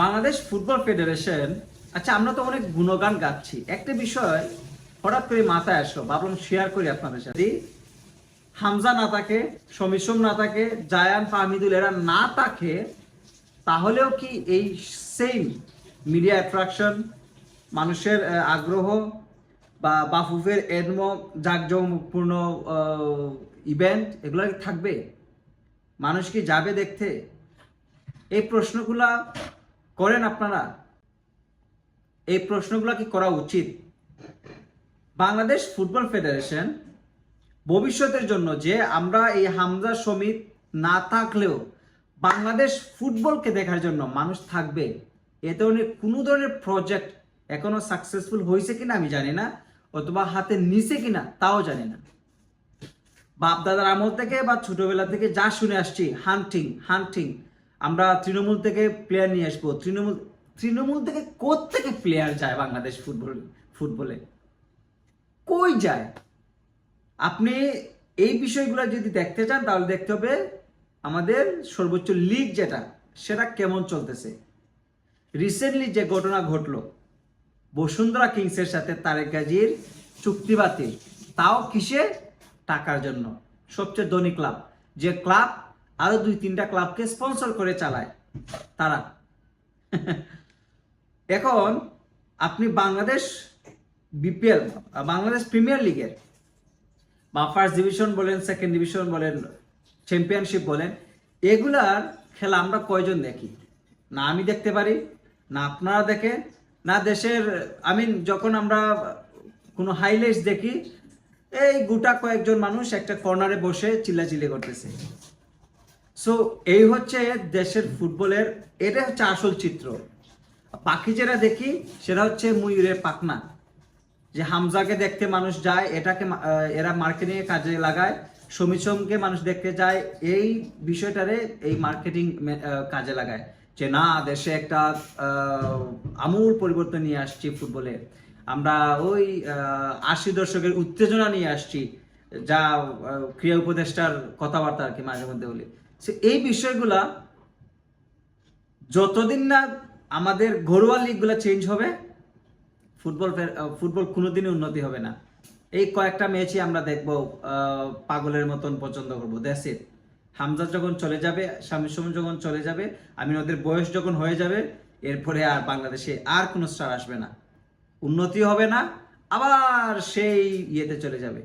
Bangladesh football federation আচ্ছা আমরা তো অনেক গুণগান গাচ্ছি। একটা বিষয়, হঠাৎ করে মাথায় আসলো, ভাবলাম শেয়ার করি আপনাদের সাথে। হামজা না থাকে, সমিশ্রম না থাকে, জায়ান ফাহমিদুল এরা না থাকে, তাহলেও কি এই সেম মিডিয়া অ্যাট্রাকশন মানুষের আগ্রহ বা বাফুফের এডম জাকজমপূর্ণ ইভেন্ট এগুলো থাকবে? মানুষ কি যাবে দেখতে? এই প্রশ্নগুলা করেন আপনারা? এই প্রশ্নগুলো কি করা উচিত? বাংলাদেশ ফুটবল ফেডারেশন ভবিষ্যতের জন্য যে আমরা এই হামজা সমিত না থাকলেও বাংলাদেশ ফুটবলকে দেখার জন্য মানুষ থাকবে, এ ধরনের কোনো ধরনের প্রজেক্ট এখনও সাকসেসফুল হয়েছে কিনা আমি জানি না, অথবা হাতে নিছে কিনা তাও জানি না। বাপ দাদার আমল থেকে বা ছোটবেলা থেকে যা শুনে আসছি হান্টিং হান্টিং আমরা তৃণমূল থেকে প্লেয়ার নিয়ে আসব। তৃণমূল তৃণমূল থেকে থেকে প্লেয়ার যায় বাংলাদেশ ফুটবল ফুটবলে কই যায়? আপনি এই বিষয়গুলো যদি দেখতে চান, তাহলে দেখতে হবে আমাদের সর্বোচ্চ লিগ যেটা, সেটা কেমন চলতেছে। রিসেন্টলি যে ঘটনা ঘটলো, বসুন্ধরা কিংসের সাথে তারেক গাজীর চুক্তি বাতিল তাও কিসে? টাকার জন্য। সবচেয়ে ধনী ক্লাব। যে ক্লাব আরও দুই তিনটা ক্লাবকে স্পন্সর করে চালায়। তারা। এখন আপনি বাংলাদেশ বিপিএল, বাংলাদেশ প্রিমিয়ার লিগের বা ফার্স্ট ডিভিশন বলেন সেকেন্ড ডিভিশন বলেন চ্যাম্পিয়নশিপ বলেন, এগুলার খেলা আমরা কয়জন দেখি? না আমি দেখতে পারি, না আপনারা দেখেন, না দেশের আই মিন যখন আমরা কোনো হাইলাইটস দেখি, এই গোটা কয়েকজন মানুষ একটা কর্নারে বসে চিল্লাচিল্লি করতেছে। সো এই হচ্ছে দেশের ফুটবলের, এটা হচ্ছে আসল চিত্র। পাখি যেটা দেখি, সেটা হচ্ছে ময়ূরের পাখনা। যে হামজাকে দেখতে মানুষ যায়, এটাকে এরা মার্কেটিং এ কাজে লাগায়, সমিশ্রমকে মানুষ দেখতে যায়, এই বিষয়টারে এই মার্কেটিং কাজে লাগায়। যে না, দেশে একটা আমূল পরিবর্তন নিয়ে আসছি ফুটবলে। আমরা ওই আশি দশকের উত্তেজনা নিয়ে আসছি। যা ক্রিয়া উপদেষ্টার কথাবার্তা আর কি মাঝে মধ্যে বলি। সে এই বিষয়গুলা যতদিন না আমাদের ঘরোয়া লিগগুলো চেঞ্জ হবে, ফুটবল ফুটবল কোনোদিনই উন্নতি হবে না। এই কয়েকটা ম্যাচই আমরা দেখব পাগলের মতন পছন্দ করব। ইট হামজা যখন চলে যাবে স্বামী সুমন যখন চলে যাবে আমি ওদের বয়স যখন হয়ে যাবে, এরপরে আর বাংলাদেশে আর কোনো স্টার আসবে না। উন্নতি হবে না, আবার সেই ইয়েতে চলে যাবে।